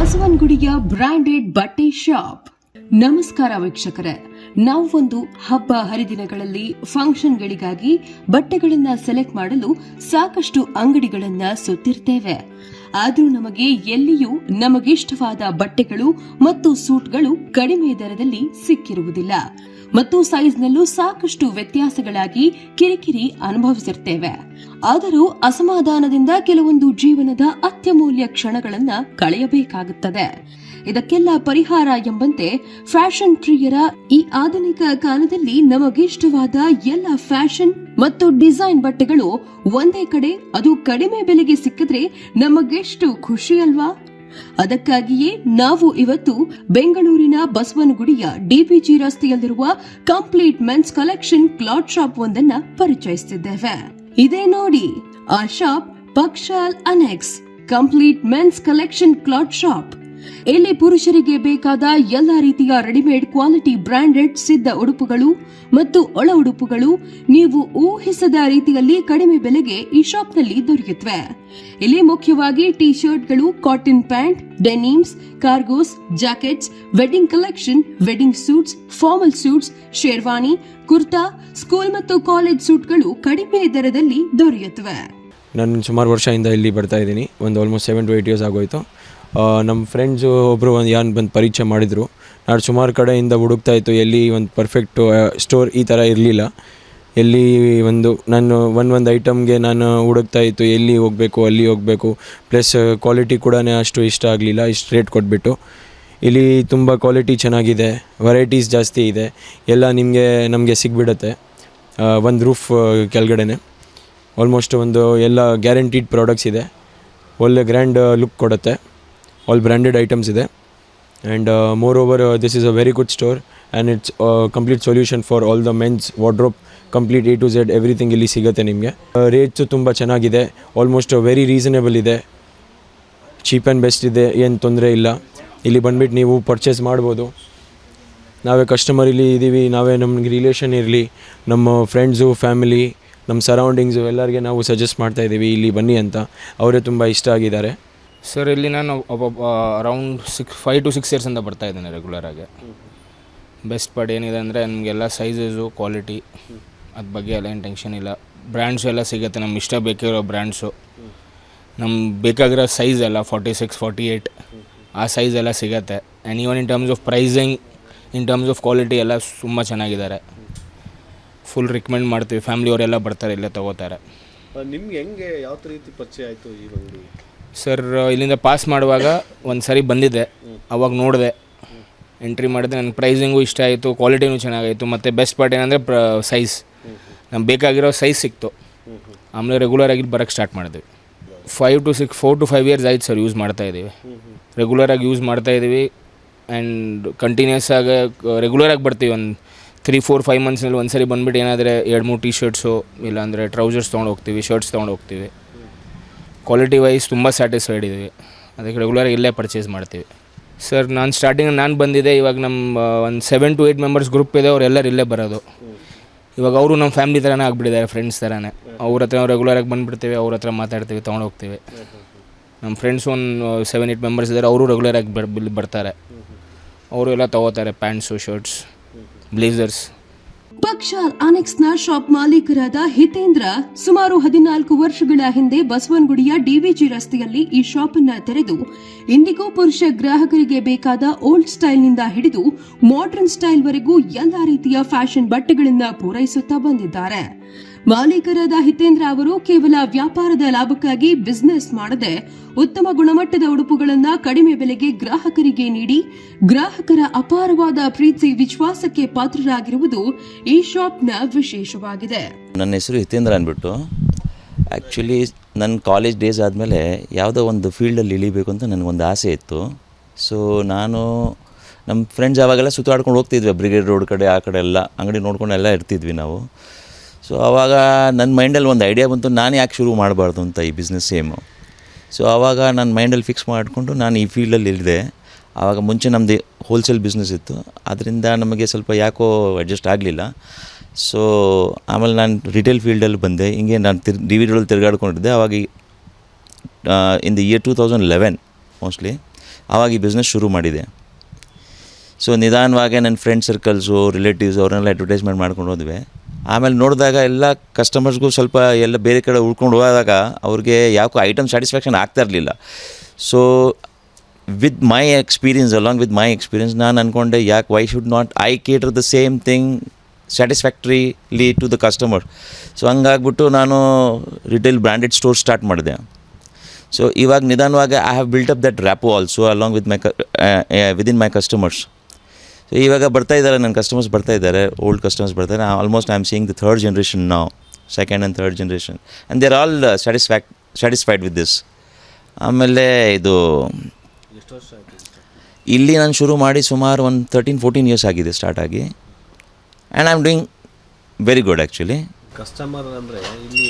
ಬಸವನಗುಡಿಯ branded ಬಟ್ಟೆ shop. ನಮಸ್ಕಾರ ವೀಕ್ಷಕರೇ, ನಾವು ಒಂದು ಹಬ್ಬ ಹರಿದಿನಗಳಲ್ಲಿ ಫಂಕ್ಷನ್ಗಳಿಗಾಗಿ ಬಟ್ಟೆಗಳನ್ನ ಸೆಲೆಕ್ಟ್ ಮಾಡಲು ಸಾಕಷ್ಟು ಅಂಗಡಿಗಳನ್ನ ಸುತ್ತಿರ್ತೇವೆ. ಆದರೂ ನಮಗೆ ಎಲ್ಲಿಯೂ ನಮಗಿಷ್ಟವಾದ ಬಟ್ಟೆಗಳು ಮತ್ತು ಸೂಟ್ಗಳು ಕಡಿಮೆ ದರದಲ್ಲಿ ಸಿಕ್ಕಿರುವುದಿಲ್ಲ. ಮತ್ತು ಸೈಜ್ನಲ್ಲೂ ಸಾಕಷ್ಟು ವ್ಯತ್ಯಾಸಗಳಾಗಿ ಕಿರಿಕಿರಿ ಅನುಭವಿಸಿರ್ತೇವೆ. ಆದರೂ ಅಸಮಾಧಾನದಿಂದ ಕೆಲವೊಂದು ಜೀವನದ ಅತ್ಯಮೂಲ್ಯ ಕ್ಷಣಗಳನ್ನು ಕಳೆಯಬೇಕಾಗುತ್ತದೆ. ಇದಕ್ಕೆಲ್ಲ ಪರಿಹಾರ ಎಂಬಂತೆ ಫ್ಯಾಷನ್ ಪ್ರಿಯರ ಈ ಆಧುನಿಕ ಕಾಲದಲ್ಲಿ ನಮಗಿಷ್ಟವಾದ ಎಲ್ಲ ಫ್ಯಾಷನ್ ಮತ್ತು ಡಿಸೈನ್ ಬಟ್ಟೆಗಳು ಒಂದೇ ಕಡೆ, ಅದು ಕಡಿಮೆ ಬೆಲೆಗೆ ಸಿಕ್ಕಿದ್ರೆ ನಮಗೆಷ್ಟು ಖುಷಿ ಅಲ್ವಾ? ಅದಕ್ಕಾಗಿಯೇ ನಾವು ಇವತ್ತು ಬೆಂಗಳೂರಿನ ಬಸವನಗುಡಿಯ ಡಿಪಿಜಿ ರಸ್ತೆಯಲ್ಲಿರುವ complete men's collection cloth shop ಒಂದನ್ನ ಪರಿಚಯಿಸುತ್ತಿದ್ದೇವೆ ಇದೇ ನೋಡಿ, ಆ shop Pakshal annex, complete men's collection cloth shop. ಇಲ್ಲಿ ಪುರುಷರಿಗೆ ಬೇಕಾದ ಎಲ್ಲ ರೀತಿಯ ರೆಡಿಮೇಡ್ ಕ್ವಾಲಿಟಿ ಬ್ರಾಂಡೆಡ್ ಸಿದ್ಧ ಉಡುಪುಗಳು ಮತ್ತು ಒಳ ಉಡುಪುಗಳು ನೀವು ಊಹಿಸದ ರೀತಿಯಲ್ಲಿ ಕಡಿಮೆ ಬೆಲೆಗೆ ಈ ಶಾಪ್ನಲ್ಲಿ ದೊರೆಯುತ್ತವೆ. ಇಲ್ಲಿ ಮುಖ್ಯವಾಗಿ ಟಿ ಶರ್ಟ್ಗಳು cotton pant denims cargos jackets wedding collection wedding suits formal suits sherwani kurta school ಮತ್ತು ಕಾಲೇಜ್ ಸೂಟ್ಗಳು ಕಡಿಮೆ ದರದಲ್ಲಿ ದೊರೆಯುತ್ತವೆ. ನಾನು ಸುಮಾರು ವರ್ಷದಿಂದ ಇಲ್ಲಿ ಬರ್ತಾ ಇದ್ದೀನಿ. ಒಂದು almost seven to eight years ಆಗೋಯ್ತು. ನಮ್ಮ ಫ್ರೆಂಡ್ಸು ಒಬ್ಬರು ಒಂದು ಯಾರು ಬಂದು ಪರಿಚಯ ಮಾಡಿದರು. ನಾನು ಸುಮಾರು ಕಡೆಯಿಂದ ಹುಡುಕ್ತಾ ಇತ್ತು, ಎಲ್ಲಿ ಒಂದು ಪರ್ಫೆಕ್ಟು ಸ್ಟೋರ್ ಈ ಥರ ಇರಲಿಲ್ಲ. ಎಲ್ಲಿ ಒಂದು, ನಾನು ಒಂದು ಒಂದು ಐಟಮ್ಗೆ ನಾನು ಹುಡುಕ್ತಾ ಇತ್ತು, ಎಲ್ಲಿ ಹೋಗಬೇಕು, ಅಲ್ಲಿ ಹೋಗಬೇಕು. ಪ್ಲಸ್ ಕ್ವಾಲಿಟಿ ಕೂಡ ಅಷ್ಟು ಇಷ್ಟ ಆಗಲಿಲ್ಲ, ಇಷ್ಟು ರೇಟ್ ಕೊಟ್ಬಿಟ್ಟು. ಇಲ್ಲಿ ತುಂಬ ಕ್ವಾಲಿಟಿ ಚೆನ್ನಾಗಿದೆ ವೆರೈಟೀಸ್ ಜಾಸ್ತಿ ಇದೆ. ಎಲ್ಲ ನಿಮಗೆ, ನಮಗೆ ಸಿಗ್ಬಿಡುತ್ತೆ. ಒಂದು ರೂಫ್ ಕೆಳಗಡೆನೆ. ಆಲ್ಮೋಸ್ಟ್ ಒಂದು ಎಲ್ಲ ಗ್ಯಾರಂಟಿಡ್ ಪ್ರಾಡಕ್ಟ್ಸ್ ಇದೆ. ಒಳ್ಳೆ ಗ್ರ್ಯಾಂಡ್ ಲುಕ್ ಕೊಡುತ್ತೆ. ಆಲ್ ಬ್ರ್ಯಾಂಡೆಡ್ ಐಟಮ್ಸ್ ಇದೆ. And moreover this is a very good store and it's complete solution for all the men's wardrobe complete A to Z everything ಇಲ್ಲಿ ಸಿಗುತ್ತೆ ನಿಮಗೆ. Rates ತುಂಬ ಚೆನ್ನಾಗಿದೆ ಆಲ್ಮೋಸ್ಟ್ ವೆರಿ ರೀಸನೇಬಲ್ ಇದೆ. Cheap and best ಇದೆ, ಏನು ತೊಂದರೆ ಇಲ್ಲ. ಇಲ್ಲಿ ಬಂದುಬಿಟ್ಟು ನೀವು ಪರ್ಚೇಸ್ ಮಾಡ್ಬೋದು. ನಾವೇ ಕಸ್ಟಮರ್ ಇಲ್ಲಿ ಇದ್ದೀವಿ ನಾವೇ ನಮ್ಗೆ ರಿಲೇಷನ್ ಇರಲಿ, ನಮ್ಮ ಫ್ರೆಂಡ್ಸು ಫ್ಯಾಮಿಲಿ ನಮ್ಮ ಸರೌಂಡಿಂಗ್ಸು ಎಲ್ಲರಿಗೆ ನಾವು ಸಜೆಸ್ಟ್ ಮಾಡ್ತಾ ಇದ್ದೀವಿ ಇಲ್ಲಿ ಬನ್ನಿ ಅಂತ. ಅವರೇ ತುಂಬ ಇಷ್ಟ ಆಗಿದ್ದಾರೆ. ಸರ್ ಇಲ್ಲಿ ನಾನು around six five to six ಇಯರ್ಸಿಂದ ಬರ್ತಾ ಇದ್ದೇನೆ ರೆಗ್ಯುಲರಾಗಿ ಬೆಸ್ಟ್ ಪಾರ್ಟ್ ಏನಿದೆ ಅಂದರೆ ನಮಗೆಲ್ಲ ಸೈಜಸ್ಸು ಕ್ವಾಲಿಟಿ ಅದ್ರ ಬಗ್ಗೆ ಎಲ್ಲ ಏನು ಟೆನ್ಷನ್ ಇಲ್ಲ. ಬ್ರ್ಯಾಂಡ್ಸು ಎಲ್ಲ ಸಿಗುತ್ತೆ, ನಮ್ಗೆ ಇಷ್ಟ ಬೇಕಿರೋ ಬ್ರ್ಯಾಂಡ್ಸು ನಮ್ಗೆ ಬೇಕಾಗಿರೋ ಸೈಜ್ ಎಲ್ಲ ಫಾರ್ಟಿ ಸಿಕ್ಸ್ ಫಾರ್ಟಿ ಏಯ್ಟ್ ಆ ಸೈಜ್ ಎಲ್ಲ ಸಿಗುತ್ತೆ. And even in terms of pricing in terms of quality ಎಲ್ಲ ತುಂಬ ಚೆನ್ನಾಗಿದ್ದಾರೆ. ಫುಲ್ ರಿಕಮೆಂಡ್ ಮಾಡ್ತೀವಿ. ಫ್ಯಾಮಿಲಿಯವರೆಲ್ಲ ಬರ್ತಾರೆ, ಇಲ್ಲೇ ತೊಗೋತಾರೆ. ನಿಮ್ಗೆ ಹೆಂಗೆ, ಯಾವ ರೀತಿ ಪರಿಚಯ ಆಯಿತು ಈ ಅಂಗಡಿ ಸರ್, ಇಲ್ಲಿಂದ ಪಾಸ್ ಮಾಡುವಾಗ ಒಂದು ಸರಿ ಬಂದಿದ್ದೆ. ಅವಾಗ ನೋಡಿದೆ. ಎಂಟ್ರಿ ಮಾಡಿದೆ ನನಗೆ ಪ್ರೈಸಿಂಗು ಇಷ್ಟ ಆಯಿತು ಕ್ವಾಲಿಟಿನೂ ಚೆನ್ನಾಗಾಯಿತು, ಮತ್ತು ಬೆಸ್ಟ್ ಪಾರ್ಟ್ ಏನಂದರೆ ಪ್ರ ಸೈಜ್ ನಮ್ಗೆ ಬೇಕಾಗಿರೋ ಸೈಜ್ ಸಿಕ್ತು. ಆಮೇಲೆ ರೆಗ್ಯುಲರ್ ಆಗಿ ಬರೋಕ್ಕೆ ಸ್ಟಾರ್ಟ್ ಮಾಡಿದ್ವಿ. Five to six four to five years ಆಯ್ತು ಸರ್ ಯೂಸ್ ಮಾಡ್ತಾ ಇದ್ದೀವಿ ರೆಗ್ಯುಲರಾಗಿ ಯೂಸ್ ಮಾಡ್ತಾ ಇದ್ದೀವಿ ಆ್ಯಂಡ್ ಕಂಟಿನ್ಯೂಸ್ ಆಗಿ ರೆಗ್ಯುಲರ್ ಆಗಿ ಬರ್ತೀವಿ. ಒಂದು ತ್ರೀ ಫೋರ್ ಫೈವ್ ಮಂತ್ಸ್ನಲ್ಲಿ ಒಂದು ಸರಿ ಬಂದುಬಿಟ್ಟು ಏನಾದರೆ ಎರಡು, ಮೂರು ಟಿ ಶರ್ಟ್ಸು ಇಲ್ಲಾಂದರೆ ಟ್ರೌಸರ್ಸ್ ತೊಗೊಂಡು ಹೋಗ್ತೀವಿ ಶರ್ಟ್ಸ್ ತೊಗೊಂಡು ಹೋಗ್ತೀವಿ. ಕ್ವಾಲಿಟಿ ವೈಸ್ ತುಂಬ ಸ್ಯಾಟಿಸ್ಫೈಡ್ ಇದ್ದೀವಿ. ಅದಕ್ಕೆ ರೆಗ್ಯುಲರ್ ಇಲ್ಲೇ ಪರ್ಚೇಸ್ ಮಾಡ್ತೀವಿ. ಸರ್ ನಾನು ಸ್ಟಾರ್ಟಿಂಗ್ ನಾನು ಬಂದಿದ್ದೆ ಇವಾಗ ನಮ್ಮ ಒಂದು seven to eight members group ಇದೆ ಅವರೆಲ್ಲರೂ ಇಲ್ಲೇ ಬರೋದು. ಇವಾಗ ಅವರು ನಮ್ಮ ಫ್ಯಾಮಿಲಿ ಥರನೇ ಆಗಿಬಿಟ್ಟಿದ್ದಾರೆ ಫ್ರೆಂಡ್ಸ್ ಥರನೇ ಅವ್ರ ಹತ್ರ ನಾವು ರೆಗ್ಯುಲರಾಗಿ ಬಂದುಬಿಡ್ತೀವಿ ಅವ್ರ ಹತ್ರ ಮಾತಾಡ್ತೀವಿ ತೊಗೊಂಡು ಹೋಗ್ತೀವಿ. ನಮ್ಮ ಫ್ರೆಂಡ್ಸ್ ಒಂದು ಸೆವೆನ್ ಏಯ್ಟ್ ಮೆಂಬರ್ಸ್ ಇದ್ದಾರೆ ಅವರು ರೆಗ್ಯುಲರಾಗಿ ಬರ್ ಬರ್ತಾರೆ. ಅವರು ಎಲ್ಲ ತೊಗೋತಾರೆ ಪ್ಯಾಂಟ್ಸು ಶರ್ಟ್ಸ್ ಬ್ಲೇಸರ್ಸ್ ಪಕ್ಷಾಲ್ನ ಶಾಪ್ ಮಾಲೀಕರಾದ ಹಿತೇಂದ್ರ ಸುಮಾರು ಹದಿನಾಲ್ಕು ವರ್ಷಗಳ ಹಿಂದೆ ಬಸವನಗುಡಿಯ ಡಿವಿಜಿ ರಸ್ತೆಯಲ್ಲಿ ಈ ಶಾಪ್ ಅನ್ನ ತೆರೆದು ಇಂದಿಗೂ ಪುರುಷ ಗ್ರಾಹಕರಿಗೆ ಬೇಕಾದ ಓಲ್ಡ್ ಸ್ಟೈಲ್ನಿಂದ ಹಿಡಿದು ಮಾಡರ್ನ್ ಸ್ಟೈಲ್ ವರೆಗೂ ಎಲ್ಲಾ ರೀತಿಯ ಫ್ಯಾಷನ್ ಬಟ್ಟೆಗಳನ್ನ ಪೂರೈಸುತ್ತಾ ಬಂದಿದ್ದಾರೆ. ಮಾಲೀಕರಾದ ಹಿತೇಂದ್ರ ಅವರು ಕೇವಲ ವ್ಯಾಪಾರದ ಲಾಭಕ್ಕಾಗಿ ಬಿಸಿನೆಸ್ ಮಾಡದೆ ಉತ್ತಮ ಗುಣಮಟ್ಟದ ಉಡುಪುಗಳನ್ನ ಕಡಿಮೆ ಬೆಲೆಗೆ ಗ್ರಾಹಕರಿಗೆ ನೀಡಿ ಗ್ರಾಹಕರ ಅಪಾರವಾದ ಪ್ರೀತಿ ವಿಶ್ವಾಸಕ್ಕೆ ಪಾತ್ರರಾಗಿರುವುದು ಈ ಶಾಪ್ನ ವಿಶೇಷವಾಗಿದೆ. ನನ್ನ ಹೆಸರು ಹಿತೇಂದ್ರ ಅಂದ್ಬಿಟ್ಟು ಆ್ಯಕ್ಚುಲಿ ನನ್ನ ಕಾಲೇಜ್ ಡೇಸ್ ಆದಮೇಲೆ ಯಾವುದೋ ಒಂದು ಫೀಲ್ಡಲ್ಲಿ ಇಳಿಬೇಕು ಅಂತ ನನಗೊಂದು ಆಸೆ ಇತ್ತು. ಸೊ ನಾನು ನಮ್ಮ ಫ್ರೆಂಡ್ಸ್ ಆವಾಗೆಲ್ಲ ಸುತ್ತಾಡ್ಕೊಂಡು ಹೋಗ್ತಿದ್ವಿ ಬ್ರಿಗೇಡ್ ರೋಡ್ ಕಡೆ ಆ ಕಡೆ ಎಲ್ಲ, ಅಂಗಡಿ ನೋಡ್ಕೊಂಡು ಎಲ್ಲ ಇರ್ತಿದ್ವಿ ನಾವು. ಸೊ ಆವಾಗ ನನ್ನ ಮೈಂಡಲ್ಲಿ ಒಂದು ಐಡಿಯಾ ಬಂತು, ನಾನು ಯಾಕೆ ಶುರು ಮಾಡಬಾರ್ದು ಅಂತ ಈ ಬಿಸ್ನೆಸ್ ಸೇಮು ಸೊ ಆವಾಗ ನನ್ನ ಮೈಂಡಲ್ಲಿ ಫಿಕ್ಸ್ ಮಾಡಿಕೊಂಡು ನಾನು ಈ ಫೀಲ್ಡಲ್ಲಿ ಇಳಿದೆ. ಆವಾಗ ಮುಂಚೆ ನಮ್ಮದು ಹೋಲ್ಸೇಲ್ ಬಿಸ್ನೆಸ್ ಇತ್ತು. ಅದರಿಂದ ನಮಗೆ ಸ್ವಲ್ಪ ಯಾಕೋ ಅಡ್ಜಸ್ಟ್ ಆಗಲಿಲ್ಲ. ಸೊ ಆಮೇಲೆ ನಾನು ರಿಟೇಲ್ ಫೀಲ್ಡಲ್ಲಿ ಬಂದೆ. ಹಿಂಗೆ ನಾನು ತಿರ್ ಡಿ ವಿ ಡಿಗಳಲ್ಲಿ ತಿರುಗಾಡ್ಕೊಂಡಿದ್ದೆ. ಆವಾಗ in the year two thousand eleven mostly ಆವಾಗ ಈ ಬಿಸ್ನೆಸ್ ಶುರು ಮಾಡಿದೆ. ಸೊ ನಿಧಾನವಾಗಿ ನನ್ನ ಫ್ರೆಂಡ್ ಸರ್ಕಲ್ಸು ರಿಲೇಟಿವ್ಸ್ ಅವ್ರನ್ನೆಲ್ಲ ಅಡ್ವರ್ಟೈಸ್ಮೆಂಟ್ ಮಾಡ್ಕೊಂಡು ಹೋದ್ವಿ. ಆಮೇಲೆ ನೋಡಿದಾಗ ಎಲ್ಲ ಕಸ್ಟಮರ್ಸ್ಗೂ ಸ್ವಲ್ಪ ಎಲ್ಲ ಬೇರೆ ಕಡೆ ಉಳ್ಕೊಂಡು ಹೋದಾಗ ಅವ್ರಿಗೆ ಯಾಕೋ ಐಟಮ್ ಸ್ಯಾಟಿಸ್ಫ್ಯಾಕ್ಷನ್ ಆಗ್ತಾ ಇರಲಿಲ್ಲ. So with my experience along with my experience ನಾನು ಅಂದ್ಕೊಂಡೆ ಯಾಕೆ why should not I cater the same thing satisfactorily to the customer so ಹಂಗಾಗ್ಬಿಟ್ಟು ನಾನು ರಿಟೇಲ್ ಬ್ರ್ಯಾಂಡೆಡ್ ಸ್ಟೋರ್ ಸ್ಟಾರ್ಟ್ ಮಾಡಿದೆ. ಸೊ ಇವಾಗ ನಿಧಾನವಾಗಿ I have built up that rapport also along with my within my customers so ಇವಾಗ ಬರ್ತಾ ಇದ್ದಾರೆ ನನ್ನ customers ಬರ್ತಾ ಇದ್ದಾರೆ ಓಲ್ಡ್ ಕಸ್ಟಮರ್ಸ್ ಬರ್ತಾರೆ almost I am seeing the third generation ನಾವು second and third generation and there all satisfac satisfied with this ಆಮೇಲೆ ಇದು ಇಲ್ಲಿ ನಾನು ಶುರು ಮಾಡಿ ಸುಮಾರು ಒಂದು ತರ್ಟೀನ್ ಫೋರ್ಟೀನ್ ಇಯರ್ಸ್ ಆಗಿದೆ ಸ್ಟಾರ್ಟ್ ಆಗಿ. And I am doing very good actually customer ಅಂದರೆ ಇಲ್ಲಿ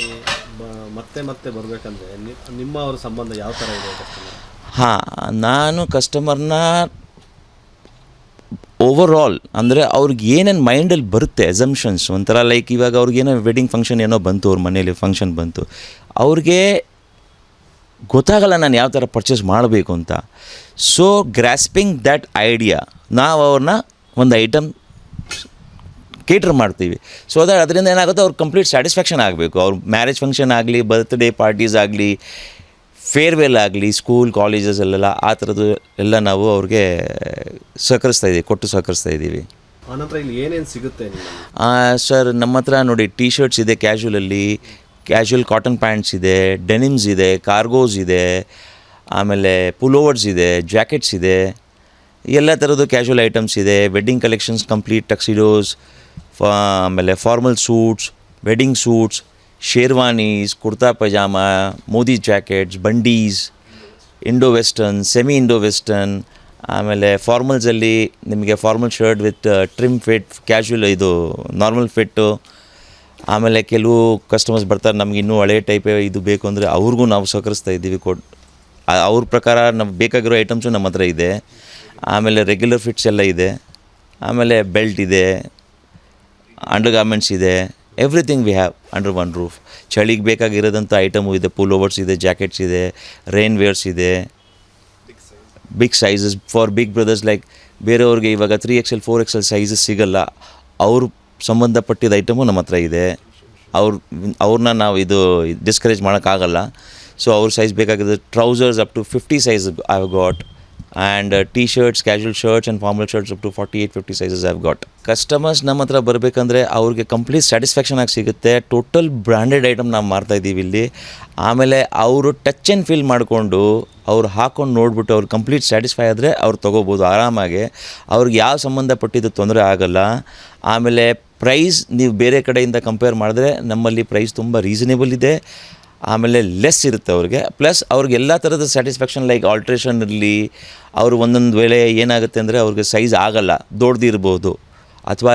ಮತ್ತೆ ಮತ್ತೆ ಬರಬೇಕಂದ್ರೆ ನಿಮ್ಮ ಅವ್ರ ಸಂಬಂಧ ಯಾವ ಥರ ಇದೆ ಕಸ್ಟಮರ್ ಹಾಂ ನಾನು ಕಸ್ಟಮರ್ನ ಓವರ್ ಆಲ್ ಅಂದರೆ ಅವ್ರಿಗೆ ಏನೇನು ಮೈಂಡಲ್ಲಿ ಬರುತ್ತೆ ಎಸಂಪ್ಷನ್ಸ್ ಒಂಥರ ಲೈಕ್ ಇವಾಗ ಅವ್ರಿಗೇನೋ ವೆಡ್ಡಿಂಗ್ ಫಂಕ್ಷನ್ ಏನೋ ಬಂತು, ಅವ್ರ ಮನೇಲಿ ಫಂಕ್ಷನ್ ಬಂತು. ಅವ್ರಿಗೆ ಗೊತ್ತಾಗಲ್ಲ ನಾನು ಯಾವ ಥರ ಪರ್ಚೇಸ್ ಮಾಡಬೇಕು ಅಂತ. ಸೊ ಗ್ರಾಸ್ಪಿಂಗ್ ದ್ಯಾಟ್ ಐಡಿಯಾ ನಾವು ಅವ್ರನ್ನ ಒಂದು ಐಟಮ್ ಕೇಟ್ರ್ ಮಾಡ್ತೀವಿ. ಸೊ ಅದ ಅದರಿಂದ ಏನಾಗುತ್ತೆ, ಅವ್ರು ಕಂಪ್ಲೀಟ್ ಸ್ಯಾಟಿಸ್ಫ್ಯಾಕ್ಷನ್ ಆಗಬೇಕು. ಅವ್ರ ಮ್ಯಾರೇಜ್ ಫಂಕ್ಷನ್ ಆಗಲಿ ಬರ್ತ್ಡೇ ಪಾರ್ಟೀಸ್ ಆಗಲಿ ಫೇರ್ವೆಲ್ ಆಗಲಿ ಸ್ಕೂಲ್ ಕಾಲೇಜಸಲ್ಲೆಲ್ಲ ಆ ಥರದ್ದು ಎಲ್ಲ ನಾವು ಅವ್ರಿಗೆ ಸಹಕರಿಸ್ತಾ ಇದ್ದೀವಿ ಕೊಟ್ಟು ಸಹಕರಿಸ್ತಾ ಇದ್ದೀವಿ ಆನಂತರ ಇಲ್ಲಿ ಏನೇನು ಸಿಗುತ್ತೆ ಸರ್ ನಮ್ಮ ಹತ್ರ ನೋಡಿ ಟಿ ಶರ್ಟ್ಸ್ ಇದೆ ಕ್ಯಾಶುವಲಲ್ಲಿ ಕ್ಯಾಶುವಲ್ ಕಾಟನ್ ಪ್ಯಾಂಟ್ಸ್ ಇದೆ ಡೆನಿಮ್ಸ್ ಇದೆ ಕಾರ್ಗೋಸ್ ಇದೆ ಆಮೇಲೆ ಪುಲೋವರ್ಸ್ ಇದೆ ಜಾಕೆಟ್ಸ್ ಇದೆ ಎಲ್ಲ ಥರದ್ದು ಕ್ಯಾಶುವಲ್ ಐಟಮ್ಸ್ ಇದೆ ವೆಡ್ಡಿಂಗ್ ಕಲೆಕ್ಷನ್ಸ್ ಕಂಪ್ಲೀಟ್ ಟಕ್ಸಿಡೋಸ್ ಆಮೇಲೆ formal suits wedding suits sherwanis kurta pyjama Modi jackets bandis Indo western semi Indo western ಆಮೇಲೆ ಫಾರ್ಮಲ್ಸಲ್ಲಿ ನಿಮಗೆ formal shirt with trim fit casual ಇದು ನಾರ್ಮಲ್ ಫಿಟ್ಟು ಆಮೇಲೆ ಕೆಲವು ಕಸ್ಟಮರ್ಸ್ ಬರ್ತಾರೆ, ನಮ್ಗೆ ಇನ್ನೂ ಹಳೆ ಟೈಪೇ ಇದು ಬೇಕು ಅಂದರೆ ಅವ್ರಿಗೂ ನಾವು ಸಹಕರಿಸ್ತಾ ಇದ್ದೀವಿ ಕೊಟ್ ಅವ್ರ ಪ್ರಕಾರ ನಮ್ಗೆ ಬೇಕಾಗಿರೋ ಐಟಮ್ಸು ನಮ್ಮ ಹತ್ರ ಇದೆ. ಆಮೇಲೆ ರೆಗ್ಯುಲರ್ ಫಿಟ್ಸ್ ಎಲ್ಲ ಇದೆ. ಆಮೇಲೆ ಬೆಲ್ಟ್ ಇದೆ ಅಂಡರ್ ಗಾರ್ಮೆಂಟ್ಸ್ ಇದೆ. Everything we have under one roof ಚಳಿಗೆ ಬೇಕಾಗಿರೋದಂಥ ಐಟಮು ಇದೆ ಪೂಲ್ ಓವರ್ಸ್ ಇದೆ ಜಾಕೆಟ್ಸ್ ಇದೆ ರೈನ್ ವೇರ್ಸ್ ಇದೆ. Big sizes for big brothers like ಬೇರೆಯವ್ರಿಗೆ ಇವಾಗ three X L four X L sizes ಸಿಗಲ್ಲ. ಅವ್ರ ಸಂಬಂಧಪಟ್ಟಿದ ಐಟಮು ನಮ್ಮ ಹತ್ರ ಇದೆ. ಅವ್ರ ಅವ್ರನ್ನ ನಾವು ಇದು ಡಿಸ್ಕರೇಜ್ ಮಾಡೋಕ್ಕಾಗಲ್ಲ ಸೊ ಅವ್ರ ಸೈಜ್ ಬೇಕಾಗಿದ್ದು trousers up to fifty size I got and T shirts casual shirts and formal shirts up to forty eight fifty sizes have got customers ನಮ್ಮ ಹತ್ರ ಬರಬೇಕಂದ್ರೆ ಅವ್ರಿಗೆ ಕಂಪ್ಲೀಟ್ ಸ್ಯಾಟಿಸ್ಫ್ಯಾಕ್ಷನ್ ಆಗಿ ಸಿಗುತ್ತೆ. ಟೋಟಲ್ ಬ್ರ್ಯಾಂಡೆಡ್ ಐಟಮ್ ನಾವು ಮಾರ್ತಾ ಇದ್ದೀವಿ ಇಲ್ಲಿ. ಆಮೇಲೆ ಅವರು ಟಚ್ ಆ್ಯಂಡ್ ಫೀಲ್ ಮಾಡಿಕೊಂಡು ಅವ್ರು ಹಾಕೊಂಡು ನೋಡ್ಬಿಟ್ಟು ಅವ್ರು ಕಂಪ್ಲೀಟ್ ಸ್ಯಾಟಿಸ್ಫೈ ಆದರೆ ಅವ್ರು ತೊಗೋಬೋದು ಆರಾಮಾಗಿ. ಅವ್ರಿಗೆ ಯಾವ ಸಂಬಂಧಪಟ್ಟಿದ್ದು ತೊಂದರೆ ಆಗಲ್ಲ. ಆಮೇಲೆ ಪ್ರೈಸ್ ನೀವು ಬೇರೆ ಕಡೆಯಿಂದ ಕಂಪೇರ್ ಮಾಡಿದ್ರೆ ನಮ್ಮಲ್ಲಿ ಪ್ರೈಸ್ ತುಂಬ ರೀಸನೇಬಲ್ ಇದೆ. ಆಮೇಲೆ ಲೆಸ್ ಇರುತ್ತೆ ಅವ್ರಿಗೆ. ಪ್ಲಸ್ ಅವ್ರಿಗೆ ಎಲ್ಲ ಥರದ ಸ್ಯಾಟಿಸ್ಫ್ಯಾಕ್ಷನ್ ಲೈಕ್ ಆಲ್ಟ್ರೇಷನ್ ಇರಲಿ, ಅವರು ಒಂದೊಂದು ವೇಳೆ ಏನಾಗುತ್ತೆ ಅಂದರೆ ಅವ್ರಿಗೆ ಸೈಜ್ ಆಗಲ್ಲ ದೊಡ್ಡದಿರ್ಬೋದು ಅಥವಾ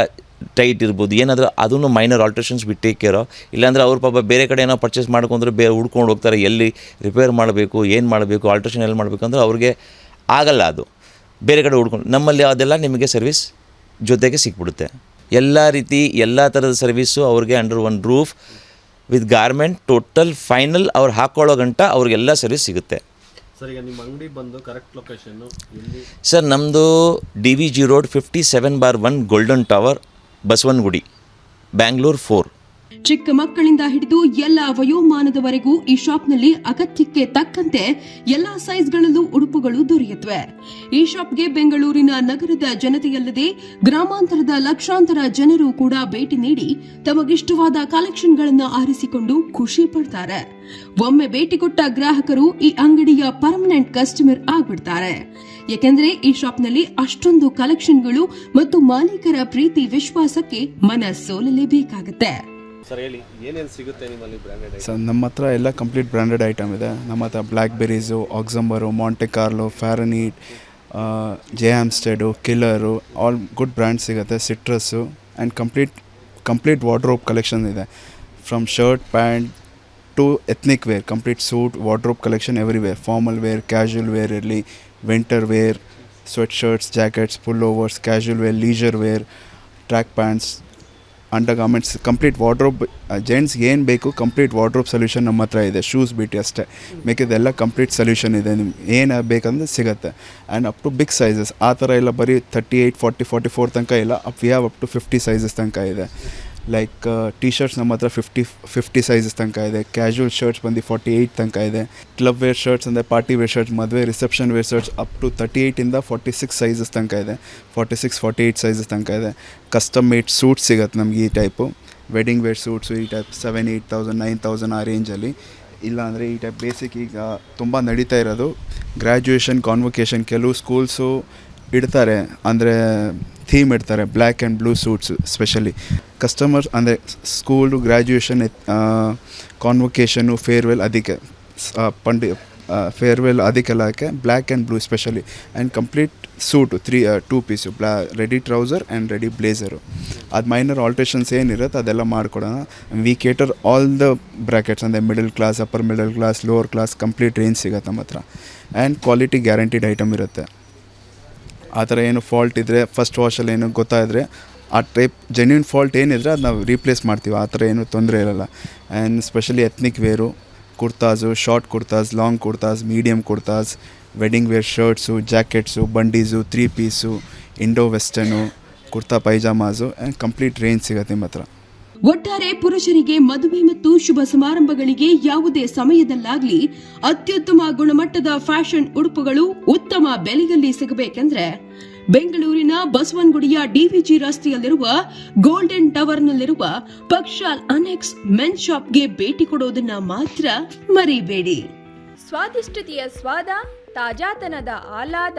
ಟೈಟ್ ಇರ್ಬೋದು, ಏನಾದರೂ ಅದನ್ನು ಮೈನರ್ ಆಲ್ಟ್ರೇಷನ್ಸ್ ಬಿಟ್ಟು ಟೇಕ್ ಕೇರೋ ಇಲ್ಲಾಂದರೆ ಅವ್ರ ಪಾಪ ಬೇರೆ ಕಡೆ ಏನೋ ಪರ್ಚೇಸ್ ಮಾಡ್ಕೊಂಡ್ರೆ ಬೇರೆ ಹುಡ್ಕೊಂಡು ಹೋಗ್ತಾರೆ, ಎಲ್ಲಿ ರಿಪೇರ್ ಮಾಡಬೇಕು, ಏನು ಮಾಡಬೇಕು ಆಲ್ಟ್ರೇಷನ್ ಎಲ್ಲಿ ಮಾಡಬೇಕು ಅಂದರೆ ಅವ್ರಿಗೆ ಆಗಲ್ಲ ಅದು. ಬೇರೆ ಕಡೆ ಹುಡ್ಕೊಂಡು, ನಮ್ಮಲ್ಲಿ ಅದೆಲ್ಲ ನಿಮಗೆ ಸರ್ವಿಸ್ ಜೊತೆಗೆ ಸಿಕ್ಬಿಡುತ್ತೆ. ಎಲ್ಲ ರೀತಿ ಎಲ್ಲ ಥರದ ಸರ್ವಿಸು ಅವ್ರಿಗೆ under one roof with garment total final ಅವ್ರು ಹಾಕೊಳ್ಳೋ ಗಂಟ ಅವ್ರಿಗೆಲ್ಲ ಸರ್ವಿಸ್ ಸಿಗುತ್ತೆ. ಸರ್ ಈಗ ನಿಮ್ಮ ಅಂಗಡಿ ಬಂದು ಕರೆಕ್ಟ್ ಲೊಕೇಶನ್ನು ಸರ್ ನಮ್ಮದು D V G road fifty seven bar one golden tower Basavanagudi Bangalore four ಚಿಕ್ಕ ಮಕ್ಕಳಿಂದ ಹಿಡಿದು ಎಲ್ಲ ವಯೋಮಾನದವರೆಗೂ ಈ ಶಾಪ್ನಲ್ಲಿ ಅಗತ್ಯಕ್ಕೆ ತಕ್ಕಂತೆ ಎಲ್ಲಾ ಸೈಜ್ಗಳಲ್ಲೂ ಉಡುಪುಗಳು ದೊರೆಯುತ್ತವೆ. ಈ ಶಾಪ್ಗೆ ಬೆಂಗಳೂರಿನ ನಗರದ ಜನತೆಯಲ್ಲದೆ ಗ್ರಾಮಾಂತರದ ಲಕ್ಷಾಂತರ ಜನರು ಕೂಡ ಭೇಟಿ ನೀಡಿ ತಮಗಿಷ್ಟವಾದ ಕಲೆಕ್ಷನ್ಗಳನ್ನು ಆರಿಸಿಕೊಂಡು ಖುಷಿ ಪಡ್ತಾರೆ. ಒಮ್ಮೆ ಭೇಟಿ ಕೊಟ್ಟ ಗ್ರಾಹಕರು ಈ ಅಂಗಡಿಯ ಪರ್ಮನೆಂಟ್ ಕಸ್ಟಮರ್ ಆಗ್ಬಿಡ್ತಾರೆ. ಏಕೆಂದರೆ ಈ ಶಾಪ್ನಲ್ಲಿ ಅಷ್ಟೊಂದು ಕಲೆಕ್ಷನ್ಗಳು ಮತ್ತು ಮಾಲೀಕರ ಪ್ರೀತಿ ವಿಶ್ವಾಸಕ್ಕೆ ಮನ ಸೋಲಲೇಬೇಕಾಗತ್ತೆ ಸರ್, ಹೇಳಿ, ಏನೇನು ಸಿಗುತ್ತೆ ನಿಮ್ಮಲ್ಲಿ ಬ್ರ್ಯಾಂಡೆಡ್ ಸರ್, ನಮ್ಮ ಹತ್ರ ಎಲ್ಲ ಕಂಪ್ಲೀಟ್ ಬ್ರ್ಯಾಂಡೆಡ್ ಐಟಮ್ ಇದೆ. ನಮ್ಮ ಹತ್ರ Blackberrys Oxemberg Monte Carlo Fahrenheit J Hampstead Killer all good brand ಸಿಗುತ್ತೆ. Citrus and complete complete wardrobe collection ಇದೆ. From shirt pant to ethnic wear complete suit wardrobe collection everywhere formal wear casual wear ಇರಲಿ winter wear sweatshirts jackets pullovers casual wear leisure wear track pants undergarments complete wardrobe ಜೆಂಟ್ಸ್ಗೆ ಏನು ಬೇಕು complete wardrobe solution ನಮ್ಮ ಹತ್ರ ಇದೆ. Shoes ಬಿಟ್ಟು ಅಷ್ಟೇ. ಮಿಕ್ಕಿದೆಲ್ಲ complete solution ಇದೆ. ನಿಮ್ಗೆ ಏನು ಬೇಕಂದ್ರೆ ಸಿಗುತ್ತೆ. And up to big sizes ಆ ಥರ ಎಲ್ಲ ಬರೀ thirty eight forty forty four ತನಕ ಇಲ್ಲ. Up we have up to fifty sizes ತನಕ ಇದೆ. ಲೈಕ್ ಟಿ ಶರ್ಟ್ಸ್ ನಮ್ಮ ಹತ್ರ ಫಿಫ್ಟಿ ಫಿಫ್ಟಿ ಸೈಜಸ್ ತನಕ ಇದೆ. ಕ್ಯಾಶುವಲ್ ಶರ್ಟ್ಸ್ ಬಂದು ಫಾರ್ಟಿ ಏಯ್ಟ್ ತನಕ ಇದೆ. ಕ್ಲಬ್ ವೇರ್ ಶರ್ಟ್ಸ್ ಅಂದರೆ ಪಾರ್ಟಿ ವೇರ್ ಶರ್ಟ್ಸ್ ಮದುವೆ reception wear shirts up to thirty ಏಯ್ಟಿಂದ forty six sizes ತನಕ ಇದೆ. Forty six forty eight sizes ತನಕ ಇದೆ. ಕಸ್ಟಮ್ ಮೇಡ್ ಸೂಟ್ ಸಿಗುತ್ತೆ ನಮಗೆ ಈ ಟೈಪು ವೆಡ್ಡಿಂಗ್ ವೇರ್ ಸೂಟ್ಸು ಈ type seven eight thousand nine thousand ಆ ರೇಂಜಲ್ಲಿ ಇಲ್ಲ ಅಂದರೆ ಈ ಟೈಪ್ ಬೇಸಿಕ್ ಈಗ ತುಂಬ ನಡೀತಾ ಇರೋದು. ಗ್ರ್ಯಾಜುಯೇಷನ್ ಕಾನ್ವೊಕೇಷನ್ ಕೆಲವು ಸ್ಕೂಲ್ಸು ಇಡ್ತಾರೆ. ಅಂದರೆ ಥೀಮ್ ಇಡ್ತಾರೆ black and blue suits specially customers ಅಂದರೆ ಸ್ಕೂಲು ಗ್ರ್ಯಾಜುಯೇಷನ್ ಕಾನ್ವೊಕೇಷನು ಫೇರ್ವೆಲ್ ಅದಕ್ಕೆ ಪಂಡಿ farewell ಅದಕ್ಕೆಲ್ಲಕ್ಕೆ black and blue specially and complete suit three two piece blah ready trouser and ready blazer ಅದು minor alterations ಏನಿರುತ್ತೆ ಅದೆಲ್ಲ ಮಾಡಿಕೊಡೋಣ. We cater all the brackets ಅಂದರೆ middle class upper middle class lower class complete range ಸಿಗುತ್ತೆ ನಮ್ಮ ಹತ್ರ and quality guaranteed item ಇರುತ್ತೆ. ಆ ಥರ ಏನು ಫಾಲ್ಟ್ ಇದ್ದರೆ ಫಸ್ಟ್ ವಾಶಲ್ಲಿ ಏನು ಗೊತ್ತಾದರೆ, ಆ ಟೈಪ್ ಜೆನ್ಯೂನ್ ಫಾಲ್ಟ್ ಏನಿದ್ರೆ ಅದು ನಾವು ರೀಪ್ಲೇಸ್ ಮಾಡ್ತೀವಿ. ಆ ಥರ ಏನು ತೊಂದರೆ ಇರಲ್ಲ. And specially ethnic wear kurtas short kurtas long kurtas medium kurtas wedding wear shirts jackets bandis three piece Indo western kurta pyjamas and complete range ಸಿಗುತ್ತೆ ನಿಮ್ಮ ಹತ್ರ ಒಟ್ಟಾರೆ ಪುರುಷರಿಗೆ ಮದುವೆ ಮತ್ತು ಶುಭ ಸಮಾರಂಭಗಳಿಗೆ ಯಾವುದೇ ಸಮಯದಲ್ಲಾಗ್ಲಿ ಅತ್ಯುತ್ತಮ ಗುಣಮಟ್ಟದ ಫ್ಯಾಷನ್ ಉಡುಪುಗಳು ಉತ್ತಮ ಬೆಲೆಯಲ್ಲಿ ಸಿಗಬೇಕೆಂದ್ರೆ ಬೆಂಗಳೂರಿನ ಬಸವನಗುಡಿಯ ಡಿವಿಜಿ ರಸ್ತೆಯಲ್ಲಿರುವ ಗೋಲ್ಡನ್ ಟವರ್ನಲ್ಲಿರುವ ಪಕ್ಷಾಲ್ ಅನೆಕ್ಸ್ ಮೆನ್ ಶಾಪ್ಗೆ ಭೇಟಿ ಕೊಡೋದನ್ನ ಮಾತ್ರ ಮರಿಬೇಡಿ. ಸ್ವಾದಿಷ್ಟತೆಯ ಸ್ವಾದ, ತಾಜಾತನದ ಆಹ್ಲಾದ.